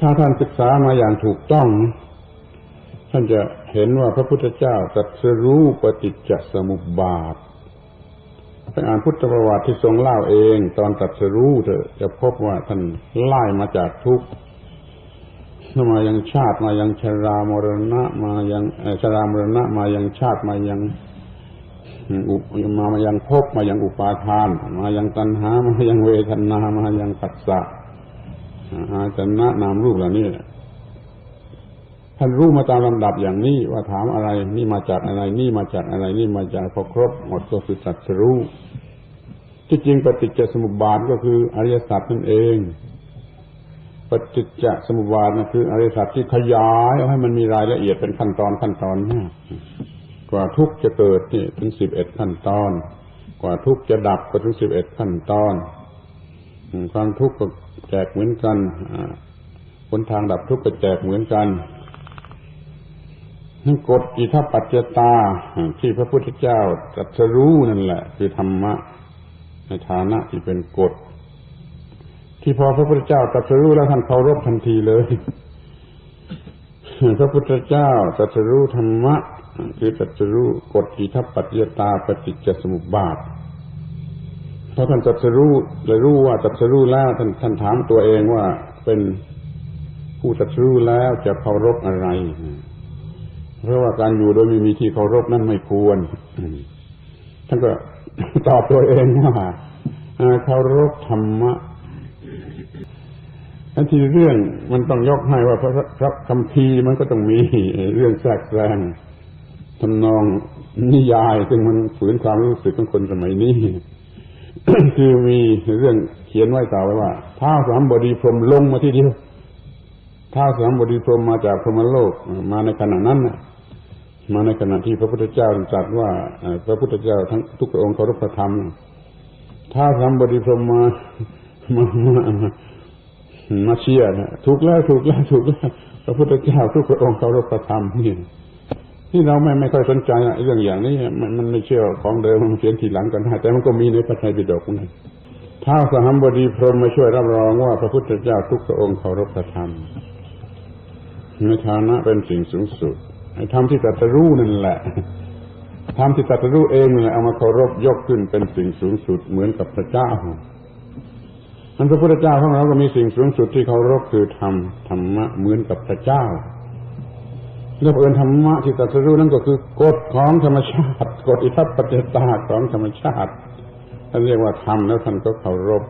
ถ้าท่านศึกษามาอย่างถูกต้อง ท่านจะเห็นว่าพระพุทธเจ้าตรัสรู้ปฏิจจสมุปบาทไปอ่านพุทธประวัติที่ทรงเล่าเอง ตอนตรัสรู้เถอะจะพบว่าท่านไล่มาจากทุกข์มายังชาติมายังชรามรณะ มายังชรามรณะ มายังชาติมายังอุมามายังภพมายังอุปาทาน มายังตัณหา มายังเวทนา มายังปัสสะ อาจนะนามรูปเหล่านี้ท่านรู้มาตามลำดับอย่างนี้ว่าถามอะไร นี่มาจากอะไร นี่มาจากอะไร นี่มาจากพอครบหมดก็คือสัตรู้ ที่จริงปฏิจจสมุปบาทก็คืออริยสัจนั่นเอง ปฏิจจสมุปบาทนั่นคืออริยสัจที่ขยายเอาให้มันมีรายละเอียดเป็นขั้นตอนขั้นตอนมากกว่าทุกจะเกิดนี่ถึงสิบเอ็ดขั้นตอน กว่าทุกจะดับก็ถึงสิบเอ็ดขั้นตอน ความทุกข์ก็แจกเหมือนกันหนทางดับทุกข์ก็แจกเหมือนกันนั่นกฎอิทัปปัจจตาที่พระพุทธเจ้าตรัสรู้นั่นแหละ คือธรรมะ ในฐานะที่เป็นกฎ ที่พอพระพุทธเจ้าตรัสรู้แล้วท่านเคารพทันทีเลยพระพุทธเจ้าตรัสรู้ธรรมะ คือตรัสรู้กฎอิทัปัจจตาปฏิจจสมุปบาท พอท่านตรัสรู้เลยรู้ว่าตรัสรู้แล้วท่านท่านถามตัวเองว่าเป็นผู้ตรัสรู้แล้วจะเคารพอะไร เพราะว่าการอยู่โดยไม่มีที่เคารพนั่นไม่ควรท่านก็ตอบตัวเองว่าเคารพธรรมะทันทีเรื่องมันต้องยกให้ว่าพระพระคำพีมันก็ต้องมีเรื่องแทรกแซงทำนองนิยายซึ่งมันฝืนความรู้สึกของคนสมัยนี้ คือมีเรื่องเขียนไว้ต่อไว้ว่าท้าสามบดีพรมลงมาที่เดียวท้าสามบดีพรมมาจากพรหมโลกมาในขณะนั้นมาในขณะที่พระพุทธเจ้าตรัสว่าพระพุทธเจ้าทั้งทุกพระองค์เคารพพระธรรมถ้าสามบดีพรมมามามามาเชียร์นะถูกแล้วถูกแล้วถูกแล้วพระพุทธเจ้าทุกพระองค์เคารพพระธรรมนี่ ที่เราไม่ไม่ค่อยสนใจเรื่องอย่างนี้มันมันไม่เชื่อของเดิมมันเขียนทีหลังกันได้แต่มันก็มีในพระไตรปิฎกนะท้าสหัมบดีพรหมมาช่วยรับรองว่าพระพุทธเจ้าทุกพระองค์เคารพธรรมในฐานะเป็นสิ่งสูงสุดไอ้ธรรมที่ตรัสรู้นั่นแหละธรรมที่ตรัสรู้เองเลยเอามาเคารพยกขึ้นเป็นสิ่งสูงสุดเหมือนกับพระเจ้ามันพระพุทธเจ้าของเราก็มีสิ่งสูงสุดที่เคารพคือธรรมธรรมะเหมือนกับพระเจ้า แล้วเอิญธรรมะที่ตรัสรู้นั่นก็คือกฎของธรรมชาติกฎอิทัปปัจจตาของธรรมชาติท่านเรียกว่าธรรมแล้วท่านก็เคารพ